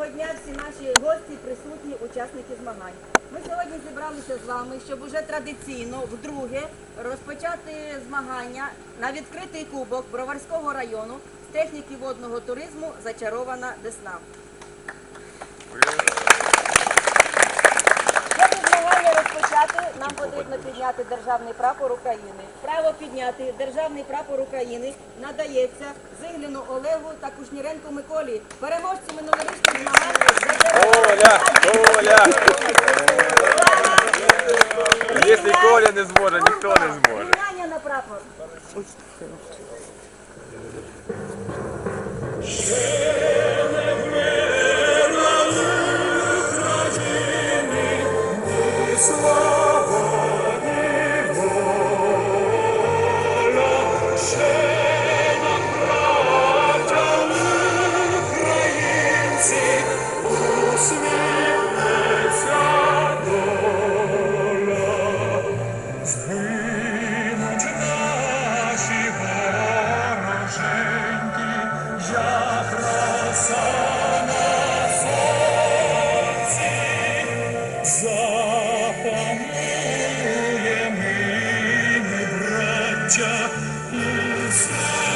Доброго дня всі наші гості, присутні, учасники змагань. Ми сьогодні зібралися з вами, щоб уже традиційно вдруге розпочати змагання на відкритий кубок Броварського району з техніки водного туризму Зачарована Десна. нам потрібно підняти державний прапор України. Право підняти державний прапор України надається Зигліну Олегу та Кушніренку Миколі, переможці минулорічних змагань. Якщо Коля не зможе, ніхто не зможе. Підняння на прапор. slow. legge